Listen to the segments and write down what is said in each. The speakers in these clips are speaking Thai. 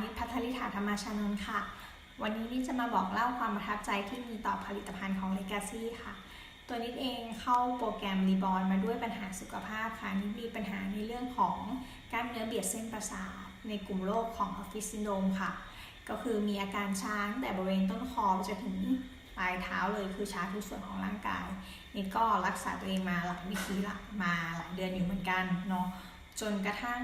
นิดพัทริธาธรรมาชานนท์ค่ะ วันนี้นิดจะมาบอกเล่าความประทับใจที่มีต่อผลิตภัณฑ์ของ Legacy ค่ะ ตัวนิดเองเข้าโปรแกรมรีบอ n มาด้วยปัญหาสุขภาพค่ะนิดมีปัญหาในเรื่องของกล้ามเนื้อเบียดเส้นประสาทในกลุ่มโรคของออฟฟิศซินโดมค่ะ ก็คือมีอาการช้าตั้งแต่บริเวณต้นคอจะถึงปลายเท้าเลยคือช้าทุกส่วนของร่างกายนิดก็รักษาตัวเองมาหลายวิธีละมาหลายเดือนอยู่เหมือนกันเนาะจนกระทั่ง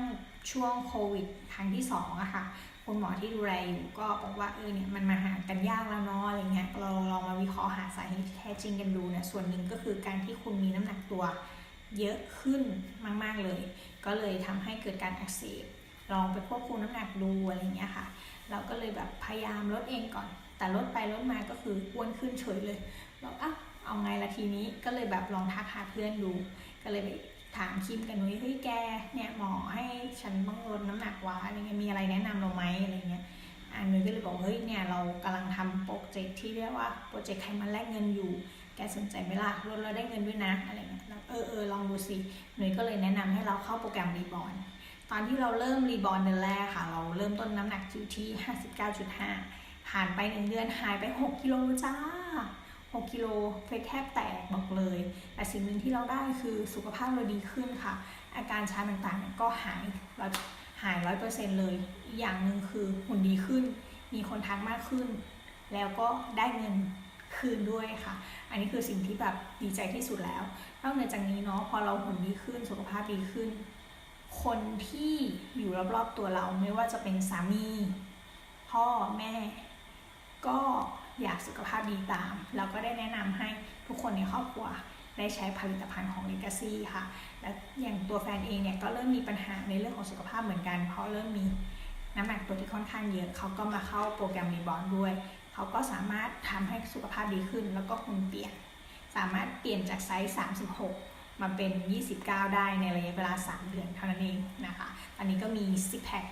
ช่วงโควิดครั้งที่สองอะค่ะ คุณหมอที่ดูแลอยู่ก็บอกว่าเออเนี่ยมันมาหากันยากแล้วเนาะอะไรเงี้ยเราลองมาวิเคราะห์หาสาเหตุที่แท้จริงกันดูนี่ยส่วนหนึ่งก็คือการที่คุณมีน้ำหนักตัวเยอะขึ้นมาก ๆเลย ก็เลยทำให้เกิดการอักเสบลองไปควบคุมน้ำหนักดูอะไรเงี้ยค่ะ เราก็เลยแบบพยายามลดเองก่อน แต่ลดไปลดมาก็คืออ้วนขึ้นเฉยเลยเราอะเอาไงละทีนี้ก็เลยแบบลองทักหาเพื่อนดู ก็เลยไป ถามคิมกันนุ้ยเฮ้ยแกเนี่ยหมอให้ฉันต้องลดน้ำหนักวะอะไรเงี้ยมีอะไรแนะนำเราไหมอะไรเงี้ยอันนุ้ยก็เลยบอกเฮ้ยเนี่ยเรากำลังทำโปรเจกต์ที่เรียกว่าโปรเจกต์ไขมันแลกเงินอยู่ แกสนใจไหมล่ะลดเราได้เงินด้วยนะอะไรเงี้ยเออเออลองดูสิหนุ้ยก็เลยแนะนำให้เราเข้าโปรแกรมรีบอ n ตอนที่เราเริ่มรีบอ n เดือนแรกค่ะ เราเริ่มต้นน้ำหนักอยู่ที่ 59.5 ผ่านไปหนึ่งเดือนหายไป 6กิโลจ้า 6กิโลเฟซแทบแตกบอกเลย แต่สิ่งหนึ่งที่เราได้คือสุขภาพเราดีขึ้นค่ะ อาการชาต่างๆ ก็หายเราหายร้อยเปอร์เซ็นต์เลยอีกอย่างหนึ่งคือหุ่นดีขึ้น มีคนทักมากขึ้น แล้วก็ได้เงินคืนด้วยค่ะ อันนี้คือสิ่งที่แบบดีใจที่สุดแล้ว นอกเหนือจากนี้เนาะพอเราหุ่นดีขึ้น สุขภาพดีขึ้น คนที่อยู่รอบๆตัวเราไม่ว่าจะเป็นสามี พ่อแม่ ก็ อยากสุขภาพดีตามแล้วก็ได้แนะนำให้ทุกคนในครอบครัวได้ใช้ผลิตภัณฑ์ของ Legacy ค่ะ และอย่างตัวแฟนเองเนี่ยก็เริ่มมีปัญหาในเรื่องของสุขภาพเหมือนกัน เพราะเริ่มมีน้ำหนักตัวที่ค่อนข้างเยอะเขาก็มาเข้าโปรแกรมรีบอ n ด้วย เขาก็สามารถทำให้สุขภาพดีขึ้น แล้วก็หุ่นเปลี่ยน สามารถเปลี่ยนจากไซส์ 36 มาเป็น 29 ได้ในระยะเวลา 3 เดือนเท่านั้นเองนะคะตอนนี้ก็มีซิกแพค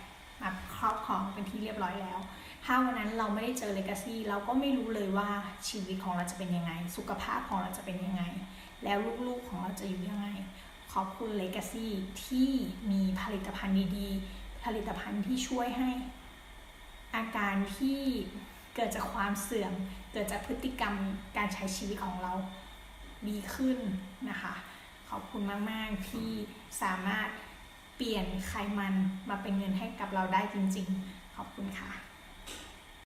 มาครอบครองเป็นที่เรียบร้อยแล้ว ถ้าวันนั้นเราไม่ได้เจอเลกาซี่เราก็ไม่รู้เลยว่าชีวิตของเราจะเป็นยังไง สุขภาพของเราจะเป็นยังไง แล้วลูกๆของเราจะอยู่ยังไง ขอบคุณเลกาซี่ที่มีผลิตภัณฑ์ดีๆ ผลิตภัณฑ์ที่ช่วยให้ อาการที่เกิดจากความเสื่อม เกิดจากพฤติกรรมการใช้ชีวิตของเราดีขึ้นนะคะ ขอบคุณมาก ๆ ที่สามารถเปลี่ยนไขมันมาเป็นเงินให้กับเราได้จริง ๆ ขอบคุณค่ะ